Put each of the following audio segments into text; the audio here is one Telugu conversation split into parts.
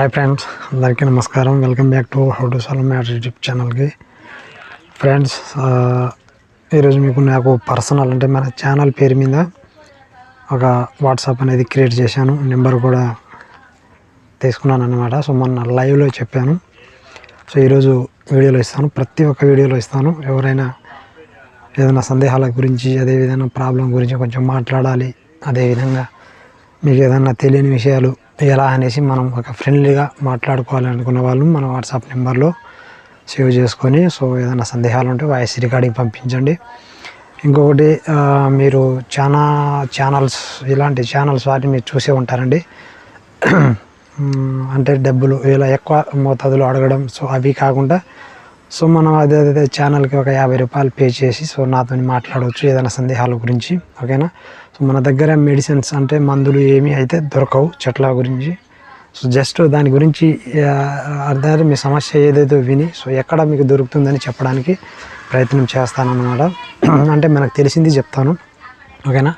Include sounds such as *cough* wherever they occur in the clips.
హాయ్ ఫ్రెండ్స్ అందరికీ నమస్కారం. Welcome back to how to solve matter YouTube ఛానల్కి ఫ్రెండ్స్ ఈరోజు మీకు నాకు పర్సనల్ అంటే మన ఛానల్ పేరు మీద ఒక వాట్సాప్ అనేది క్రియేట్ చేశాను. నెంబర్ కూడా తీసుకున్నాను అనమాట సో మొన్న లైవ్లో చెప్పాను. సో ఈరోజు వీడియోలో ఇస్తాను. ప్రతి ఒక్క వీడియోలో ఇస్తాను. ఎవరైనా ఏదైనా సందేహాల గురించి అదేవిధంగా ప్రాబ్లం గురించి కొంచెం మాట్లాడాలి. అదేవిధంగా మీకు ఏదైనా తెలియని విషయాలు ఎలా అనేసి మనం ఒక ఫ్రెండ్లీగా మాట్లాడుకోవాలి అనుకున్న వాళ్ళు మన వాట్సాప్ నెంబర్లో సేవ్ చేసుకొని సో ఏదైనా సందేహాలు ఉంటే వాయిస్ రికార్డింగ్ పంపించండి. ఇంకొకటి మీరు చాలా ఛానల్స్ ఇలాంటి ఛానల్స్ వాటిని మీరు చూసే ఉంటారండి. అంటే డబ్బులు ఇలా ఎక్కువ మోతాదులో అడగడం సో అవి కాకుండా సో మనం అదే అదే ఛానల్కి ఒక యాభై రూపాయలు పే చేసి సో నాతో మాట్లాడవచ్చు ఏదైనా సందేహాల గురించి ఓకేనా? సో మన దగ్గర మెడిసిన్స్ అంటే మందులు ఏమీ అయితే దొరకవు చెట్ల గురించి. సో జస్ట్ దాని గురించి అర్థం మీ సమస్య ఏదైతే విని సో ఎక్కడ మీకు దొరుకుతుందని చెప్పడానికి ప్రయత్నం చేస్తానన్నమాట. *clears throat* అంటే మనకు తెలిసింది చెప్తాను. ఓకేనా?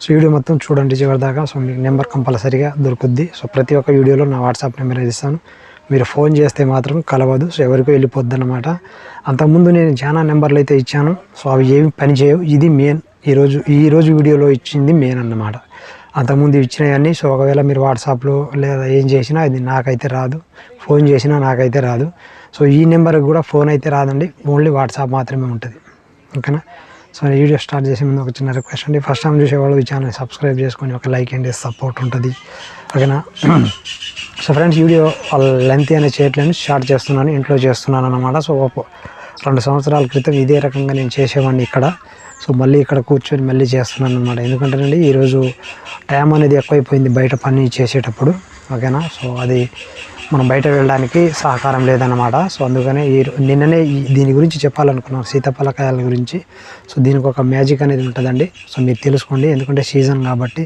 సో వీడియో మొత్తం చూడండి చివరిదాకా సో మీకు నెంబర్ కంపల్సరీగా దొరుకుద్ది. సో ప్రతి ఒక్క వీడియోలో నా వాట్సాప్ నెంబర్ ఇస్తాను. మీరు ఫోన్ చేస్తే మాత్రం కలవదు. సో ఎవరికో వెళ్ళిపోద్ది అనమాట అంతకుముందు నేను చాలా నెంబర్లు అయితే ఇచ్చాను. సో అవి ఏమి పని చేయవు ఇది మెయిన్ ఈరోజు ఈరోజు వీడియోలో ఇచ్చింది మెయిన్ అన్నమాట. అంతకుముందు ఇచ్చినవన్నీ సో ఒకవేళ మీరు వాట్సాప్లో లేదా ఏం చేసినా అది నాకైతే రాదు. ఫోన్ చేసినా నాకైతే రాదు. సో ఈ నెంబర్కి కూడా ఫోన్ అయితే రాదండి. ఓన్లీ వాట్సాప్ మాత్రమే ఉంటుంది. ఓకేనా? సో ఈ వీడియో స్టార్ట్ చేసే ముందు ఒక చిన్న రిక్వెస్ట్ అండి. ఫస్ట్ టైం చూసేవాళ్ళు ఈ ఛానల్ సబ్స్క్రైబ్ చేసుకొని ఒక లైక్ అండి సపోర్ట్ ఉంటుంది. ఓకేనా? *clears throat* సో ఫ్రెండ్స్ వీడియో లెంత్ అనేది చేయట్లేదు స్టార్ట్ చేస్తున్నాను ఇంట్లో చేస్తున్నాను అనమాట సో రెండు సంవత్సరాల క్రితం ఇదే రకంగా నేను చేసేవాడిని ఇక్కడ. సో మళ్ళీ ఇక్కడ కూర్చొని మళ్ళీ చేస్తున్నాను అనమాట ఎందుకంటేనండి ఈరోజు టైం అనేది ఎక్కువైపోయింది బయట పని చేసేటప్పుడు ఓకేనా? సో అది మనం బయట వెళ్ళడానికి సహకారం లేదన్నమాట. సో అందుకనే ఈ నిన్ననే దీని గురించి చెప్పాలనుకున్నాను సీతాఫలకాయల గురించి. సో దీనికి ఒక మ్యాజిక్ అనేది ఉంటుందండి. సో మీరు తెలుసుకోండి ఎందుకంటే సీజన్ కాబట్టి.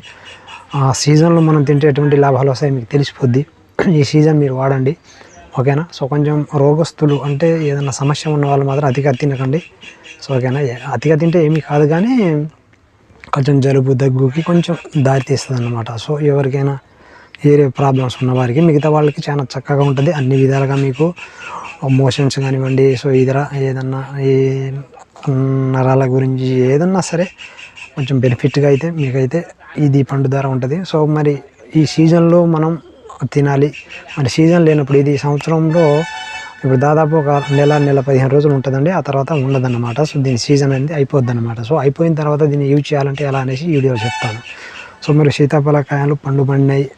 ఆ సీజన్లో మనం తింటే ఎటువంటి లాభాలు వస్తాయి మీకు తెలిసిపోద్ది. ఈ సీజన్ మీరు వాడండి. ఓకేనా? సో కొంచెం రోగస్తులు అంటే ఏదైనా సమస్య ఉన్న వాళ్ళు మాత్రం అతిగా తినకండి. సో ఓకేనా? అతిగా తింటే ఏమీ కాదు కానీ కొంచెం జలుబు దగ్గుకి కొంచెం దారి తీస్తుంది అన్నమాట సో ఎవరికైనా ఏరే ప్రాబ్లమ్స్ ఉన్న వారికి మిగతా వాళ్ళకి చాలా చక్కగా ఉంటుంది. అన్ని విధాలుగా మీకు మోషన్స్ కానివ్వండి సో ఇతర ఏదన్నా ఈ నరాల గురించి ఏదన్నా సరే కొంచెం బెనిఫిట్గా అయితే మీకైతే ఇది పండు ధర ఉంటుంది. సో మరి ఈ సీజన్లో మనం తినాలి. మరి సీజన్ లేనప్పుడు ఇది సంవత్సరంలో ఇప్పుడు దాదాపు ఒక నెల నెల పదిహేను రోజులు ఉంటుందండి. ఆ తర్వాత ఉండదన్నమాట. సో దీని సీజన్ అనేది అయిపోద్ది అనమాట సో అయిపోయిన తర్వాత దీన్ని యూజ్ చేయాలంటే ఎలా అనేసి వీడియో చెప్తాను. సో మీరు సీతాఫలకాయలు పండు పండినాయి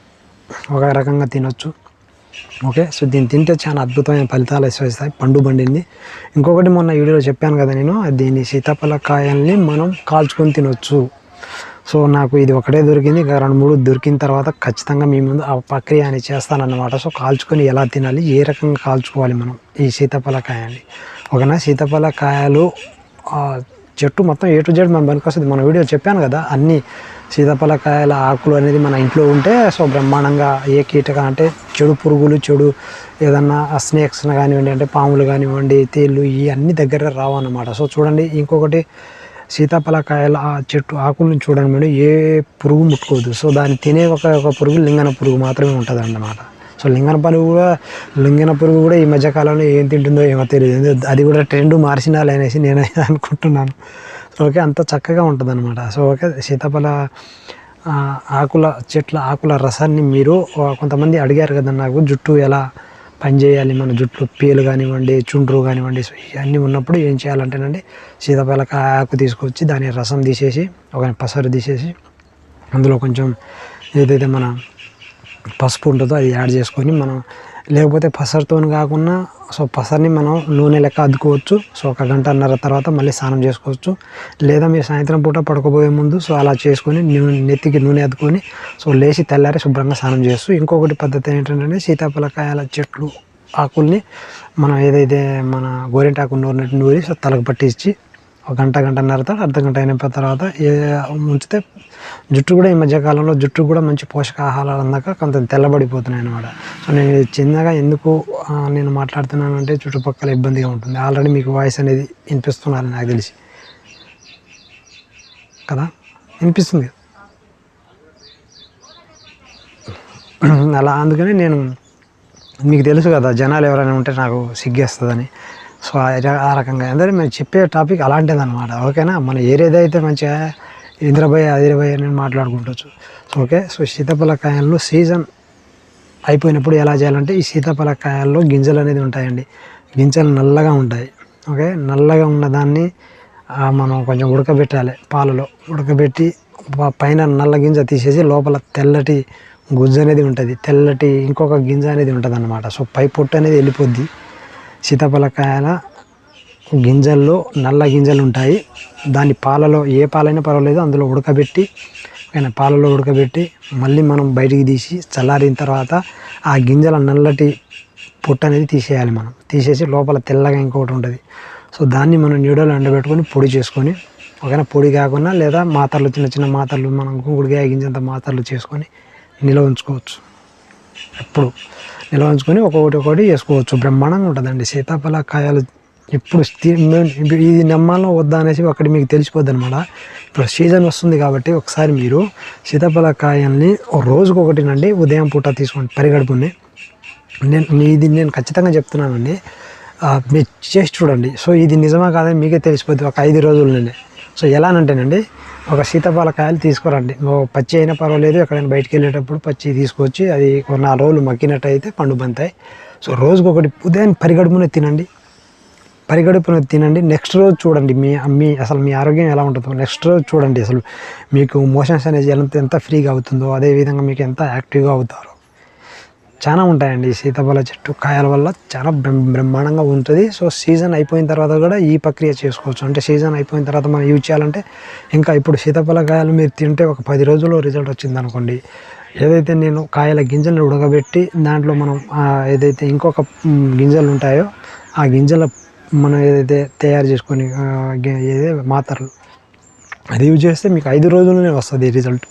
ఒక రకంగా తినొచ్చు. ఓకే? సో దీన్ని తింటే చాలా అద్భుతమైన ఫలితాలు వస్తాయి పండు పండింది ఇంకొకటి మొన్న వీడియోలో చెప్పాను కదా నేను దీన్ని సీతాఫలకాయల్ని మనం కాల్చుకొని తినొచ్చు. సో నాకు ఇది ఒకటే దొరికింది. ఇంకా రెండు మూడు దొరికిన తర్వాత ఖచ్చితంగా మీ ముందు ఆ ప్రక్రియ అని చేస్తానన్నమాట. సో కాల్చుకొని ఎలా తినాలి? ఏ రకంగా కాల్చుకోవాలి మనం? ఈ సీతాఫలకాయల్ని ఓకేనా? సీతాఫలకాయలు చెట్టు మొత్తం ఏ టు జెడ్ మన పనికొస్తుంది మన వీడియో చెప్పాను కదా అన్ని సీతాఫలకాయల ఆకులు అనేది మన ఇంట్లో ఉంటే సో బ్రహ్మాండంగా ఏ కీటక అంటే చెడు పురుగులు చెడు ఏదన్నా స్నేక్స్ కానివ్వండి అంటే పాములు కానివ్వండి తేళ్ళు ఇవన్నీ దగ్గర రావు అన్నమాట సో చూడండి ఇంకొకటి సీతాఫలకాయల ఆ చెట్టు ఆకులను చూడండి మేడం ఏ పురుగు ముట్టుకోదు సో దాన్ని తినే ఒక ఒక పురుగు లింగన పురుగు మాత్రమే ఉంటుంది అన్నమాట సో లింగన పురుగు కూడా లింగన పురుగు కూడా ఈ మధ్యకాలంలో ఏం తింటుందో ఏమో తెలియదు. అది కూడా ట్రెండ్ మార్చినాలి అనేసి నేను *laughs* అనుకుంటున్నాను. సో ఓకే అంత చక్కగా ఉంటుంది అనమాట సో ఓకే సీతాఫల ఆకుల చెట్ల ఆకుల రసాన్ని మీరు కొంతమంది అడిగారు కదా నాకు జుట్టు ఎలా పనిచేయాలి మన జుట్లు పేలు కానివ్వండి చుండ్రు కానివ్వండి ఇవన్నీ ఉన్నప్పుడు ఏం చేయాలంటేనండి సీతాఫలకాయ ఆకు తీసుకొచ్చి దాని రసం తీసేసి ఒక పసరు తీసేసి అందులో కొంచెం ఏదైతే మన పసుపు ఉంటుందో అది యాడ్ చేసుకొని మనం లేకపోతే పసరుతో కాకుండా సో పసర్ని మనం నూనె లెక్క అద్దుకోవచ్చు. సో ఒక గంటన్నర తర్వాత మళ్ళీ స్నానం చేసుకోవచ్చు. లేదా మీరు సాయంత్రం పూట పడుకోబోయే ముందు సో అలా చేసుకొని నెత్తికి నూనె అద్దుకొని సో లేచి తెల్లారి శుభ్రంగా స్నానం చేస్తూ ఇంకొకటి పద్ధతి ఏంటంటే సీతాఫలకాయల చెట్లు ఆకుల్ని మనం ఏదైతే మన గోరింటాకు నూరినట్టు నూరి సో తలకు పట్టించి ఒక గంట గంటన్నర తర్వాత అర్ధ గంట అయిన తర్వాత ఏ ఉంచితే జుట్టు కూడా ఈ మధ్యకాలంలో జుట్టు కూడా మంచి పోషకాహారాలు అందాక కొంత తెల్లబడిపోతున్నాయి అనమాట సో నేను చిన్నగా ఎందుకు నేను మాట్లాడుతున్నాను అంటే చుట్టుపక్కల ఇబ్బందిగా ఉంటుంది. ఆల్రెడీ మీకు వాయిస్ అనేది వినిపిస్తున్నారు నాకు తెలిసి. కదా? వినిపిస్తుంది. అలా అందుకని నేను మీకు తెలుసు కదా జనాలు ఎవరైనా ఉంటే నాకు సిగ్గేస్తుందని. సో ఆ ఆ రకంగా. అందరూ మేము చెప్పే టాపిక్ అలాంటిది అనమాట ఓకేనా? మన ఏరియాది అయితే మంచిగా ఇంద్రభయ అదిరభయ నేను మాట్లాడుకుంటచ్చు. So okay? సో సీతాఫలకాయల్లో సీజన్ అయిపోయినప్పుడు ఎలా చేయాలంటే ఈ సీతాఫలకాయల్లో గింజలు అనేది ఉంటాయండి. గింజలు నల్లగా ఉంటాయి. ఓకే? నల్లగా ఉన్న దాన్ని మనం కొంచెం ఉడకబెట్టాలి పాలలో. ఉడకబెట్టి పైన నల్ల గింజ తీసేసి లోపల తెల్లటి గుజ్జు అనేది ఉంటుంది. తెల్లటి ఇంకొక గింజ అనేది ఉంటుంది అనమాట సో పై పొట్టు అనేది వెళ్ళిపోద్ది. సీతాఫలకాయల గింజల్లో నల్ల గింజలు ఉంటాయి. దాన్ని పాలలో ఏ పాలైనా పర్వాలేదు అందులో ఉడకబెట్టి ఆయన పాలలో ఉడకబెట్టి మళ్ళీ మనం బయటికి తీసి చల్లారిన తర్వాత ఆ గింజల నల్లటి పొట్టు అనేది తీసేయాలి మనం. తీసేసి లోపల తెల్లగా ఇంకొకటి ఉంటుంది. సో దాన్ని మనం నీడలో ఎండబెట్టుకొని పొడి చేసుకొని ఒకవేళ పొడి కాకుండా లేదా మాతర్లు చిన్న చిన్న మాతర్లు మనం గుంగుడికాయ గింజంత మాతర్లు చేసుకొని నిల్వ ఉంచుకోవచ్చు. ఎప్పుడు. నిల్వ ఉంచుకొని ఒక్కొక్కటి ఒకటి వేసుకోవచ్చు బ్రహ్మాండంగా ఉంటుందండి. సీతాఫల కాయలు ఇప్పుడు ఇది నమ్మాలో వద్దా అనేసి ఒకటి మీకు తెలిసిపోద్ది అనమాట ఇప్పుడు సీజన్ వస్తుంది కాబట్టి ఒకసారి మీరు సీతాఫల కాయల్ని ఓ రోజుకు ఒకటినండి ఉదయం పూట తీసుకోండి పరిగడుపుని. నేను మీ- ఇది నేను ఖచ్చితంగా చెప్తున్నానండి. మీరు చేసి చూడండి. సో ఇది నిజమా కాదని మీకే తెలిసిపోద్ది. ఒక ఐదు రోజుల్లోనే. సో ఎలానంటేనండి ఒక సీతాఫల కాయలు తీసుకురండి. పచ్చి అయినా పర్వాలేదు ఎక్కడైనా బయటికి వెళ్ళేటప్పుడు పచ్చి తీసుకొచ్చి అది ఒక నాలుగు రోజులు మగ్గినట్టు అయితే పండు బంతాయి సో రోజుకు ఒకటి ఉదయం పరిగడుపునే తినండి. పరిగడుపున తినండి. నెక్స్ట్ రోజు చూడండి మీ మీ అసలు మీ ఆరోగ్యం ఎలా ఉంటుందో. నెక్స్ట్ రోజు చూడండి అసలు మీకు మోషన్స్ అనేది ఎంత ఎంత ఫ్రీగా అవుతుందో అదే విధంగా మీకు ఎంత యాక్టివ్గా అవుతారు. చాలా ఉంటాయండి ఈ సీతాఫల చెట్టు. కాయల వల్ల చాలా బ్రహ్మాండంగా ఉంటుంది. సో సీజన్ అయిపోయిన తర్వాత కూడా ఈ ప్రక్రియ చేసుకోవచ్చు. అంటే సీజన్ అయిపోయిన తర్వాత మనం యూజ్ చేయాలంటే ఇంకా ఇప్పుడు సీతాఫల కాయలు మీరు తింటే ఒక పది రోజుల్లో రిజల్ట్ వచ్చింది అనుకోండి ఏదైతే నేను కాయల గింజలను ఉడకబెట్టి దాంట్లో మనం ఏదైతే ఇంకొక గింజలు ఉంటాయో ఆ గింజల మనం ఏదైతే తయారు చేసుకొని ఏదైతే గి- ఏదే అది యూజ్ చేస్తే మీకు ఐదు రోజుల్లోనే వస్తుంది రిజల్ట్.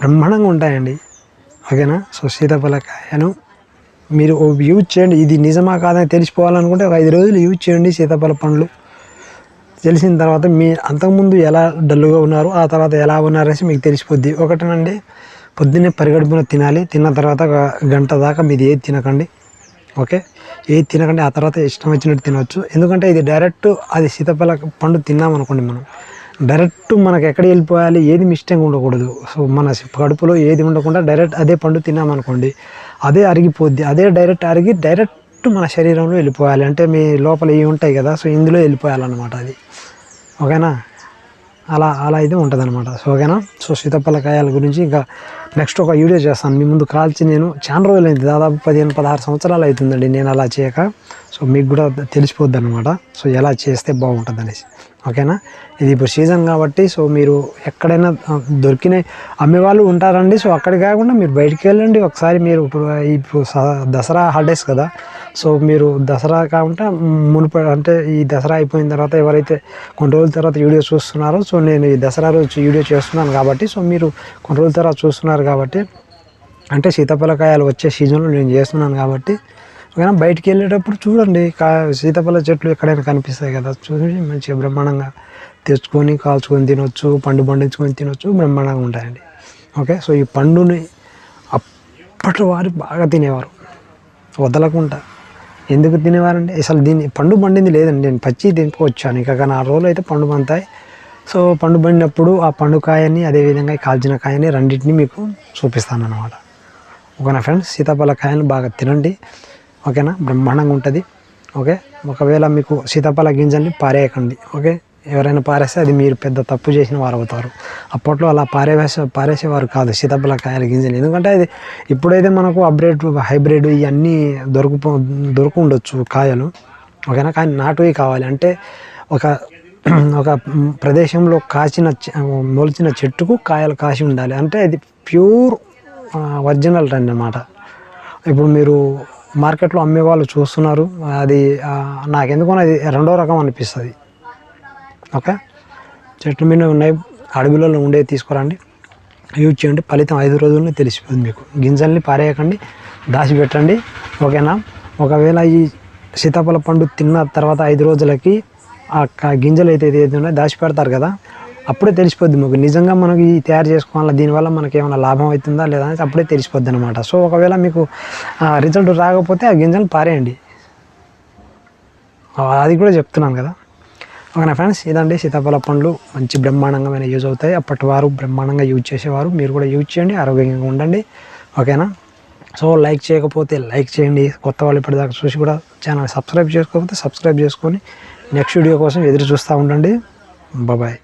బ్రహ్మాండంగా ఉంటాయండి. ఓకేనా సో సీతాఫలకాయను మీరు యూజ్ చేయండి. ఇది నిజమా కాదని తెలిసిపోవాలనుకుంటే ఒక ఐదు రోజులు యూజ్ చేయండి సీతాఫల పండ్లు. తెలిసిన తర్వాత మీ అంతకుముందు ఎలా డల్లుగా ఉన్నారు ఆ తర్వాత ఎలా ఉన్నారనేసి మీకు తెలిసిపోద్ది. ఒకటేనండి పొద్దున్నే పరిగడుపున తినాలి. తిన్న తర్వాత ఒక గంట దాకా మీది ఏది తినకండి. ఓకే? ఏది తినకండి ఆ తర్వాత ఇష్టం వచ్చినట్టు తినవచ్చు ఎందుకంటే ఇది డైరెక్ట్ అది సీతాఫల పండు తిన్నామనుకోండి మనం. డైరెక్ట్ మనకు ఎక్కడ వెళ్ళిపోయాలి ఏది మిస్టేక్ ఉండకూడదు. సో మన కడుపులో ఏది ఉండకుండా డైరెక్ట్ అదే పండు తిన్నామనుకోండి అదే అరిగిపోద్ది. అదే డైరెక్ట్ అరిగి డైరెక్ట్ మన శరీరంలో వెళ్ళిపోవాలి. అంటే మీ లోపల ఇవి ఉంటాయి కదా సో ఇందులో వెళ్ళిపోయాలన్నమాట అది. ఓకేనా? అలా అలా అయితే ఉంటుంది అనమాట సో ఓకేనా? సో సీతాఫల గురించి ఇంకా నెక్స్ట్ ఒక వీడియో చేస్తాను. మీ ముందు కాల్చి నేను చాలా రోజులైంది. దాదాపు పదిహేను పదహారు సంవత్సరాలు అవుతుందండి నేను అలా చేయక. సో మీకు కూడా తెలిసిపోద్ది అనమాట సో ఎలా చేస్తే బాగుంటుంది అనేసి ఓకేనా? ఇది ఇప్పుడు సీజన్ కాబట్టి సో మీరు ఎక్కడైనా దొరికిన అమ్మేవాళ్ళు ఉంటారండి. సో అక్కడ కాకుండా మీరు బయటికి వెళ్ళండి. ఒకసారి మీరు ఇప్పుడు ఇప్పుడు స- దసరా హాలిడేస్ కదా. సో మీరు దసరా కాకుండా మునుప అంటే ఈ దసరా అయిపోయిన తర్వాత ఎవరైతే కొన్ని రోజుల తర్వాత వీడియో చూస్తున్నారో సో నేను ఈ దసరా రోజు వీడియో చేస్తున్నాను కాబట్టి సో మీరు కొన్ని రోజుల తర్వాత చూస్తున్నారు కాబట్టి అంటే సీతాఫలకాయలు వచ్చే సీజన్లో నేను చేస్తున్నాను కాబట్టి ఓకేనా బయటికి వెళ్ళేటప్పుడు చూడండి కా సీతాఫల చెట్లు ఎక్కడైనా కనిపిస్తాయి కదా చూసి మంచిగా బ్రహ్మాండంగా తెచ్చుకొని కాల్చుకొని తినొచ్చు పండు పండించుకొని తినొచ్చు బ్రహ్మాండంగా ఉంటాయండి. ఓకే సో ఈ పండుని అప్పటి వారు బాగా తినేవారు. వదలకుండా. ఎందుకు తినేవారండి? అసలు దీన్ని పండు పండింది లేదండి నేను పచ్చి తినుకోవచ్చాను. ఇక కానీ ఆ రోజులు అయితే పండు పంతాయి సో పండు పండినప్పుడు ఆ పండు కాయని అదేవిధంగా కాల్చిన కాయని రెండింటిని మీకు చూపిస్తాను అనమాట ఓకేనా ఫ్రెండ్స్? సీతాఫల కాయని బాగా తినండి. ఓకేనా? బ్రహ్మాండంగా ఉంటుంది. ఓకే? ఒకవేళ మీకు సీతాఫల గింజల్ని పారేయకండి. ఓకే? ఎవరైనా పారేస్తే అది మీరు పెద్ద తప్పు చేసిన వారు అవుతారు. అప్పట్లో అలా పారేవేసే పారేసేవారు కాదు సీతాఫల కాయల గింజలు. ఎందుకంటే అది ఇప్పుడైతే మనకు అప్గ్రేడ్ హైబ్రిడ్ ఇవన్నీ దొరుకు దొరుకుండొచ్చు కాయలు. ఓకేనా? కానీ నాటువి కావాలి. అంటే ఒక *clears throat* ఒక ప్రదేశంలో కాచిన చె- మొలిచిన చెట్టుకు కాయలు కాసి ఉండాలి. అంటే అది ప్యూర్ ఒరిజినల్ రండి అన్నమాట ఇప్పుడు మీరు మార్కెట్లో అమ్మే వాళ్ళు చూస్తున్నారు. అది ఆ, నాకెందుకో అది రెండో రకం అనిపిస్తుంది. ఓకే? చెట్టు మీద ఉన్నాయి అడవిలో ఉండే తీసుకురండి. యూజ్ చేయండి. ఫలితం ఐదు రోజుల్లో తెలిసిపోతుంది మీకు. గింజల్ని పారేయకండి. దాచిపెట్టండి. ఓకేనా? ఒకవేళ ఈ సీతాఫల పండు తిన్న తర్వాత ఐదు రోజులకి ఆ గింజలు అయితే ఏదైతే ఉన్నాయో దాచిపెడతారు కదా? అప్పుడే తెలిసిపోద్ది మాకు. నిజంగా మనకి ఈ తయారు చేసుకోవాలా దీనివల్ల మనకి ఏమైనా లాభం అవుతుందా లేదా అనేది అప్పుడే తెలిసిపోద్ది అనమాట సో ఒకవేళ మీకు రిజల్ట్ రాకపోతే ఆ గింజలు పారేయండి. అది కూడా చెప్తున్నాను కదా. ఓకేనా ఫ్రెండ్స్ ఇదండి సీతాఫల పండ్లు. మంచి బ్రహ్మాండంగా యూజ్ అవుతాయి. అప్పటి వారు బ్రహ్మాండంగా యూజ్ చేసేవారు. మీరు కూడా యూజ్ చేయండి. ఆరోగ్యంగా ఉండండి. ఓకేనా? సో లైక్ చేయకపోతే లైక్ చేయండి. కొత్త వాళ్ళు ఇప్పటిదాకా చూసి కూడా ఛానల్ సబ్స్క్రైబ్ చేసుకోకపోతే సబ్స్క్రైబ్ చేసుకొని నెక్స్ట్ వీడియో కోసం ఎదురు చూస్తూ ఉండండి. బాయ్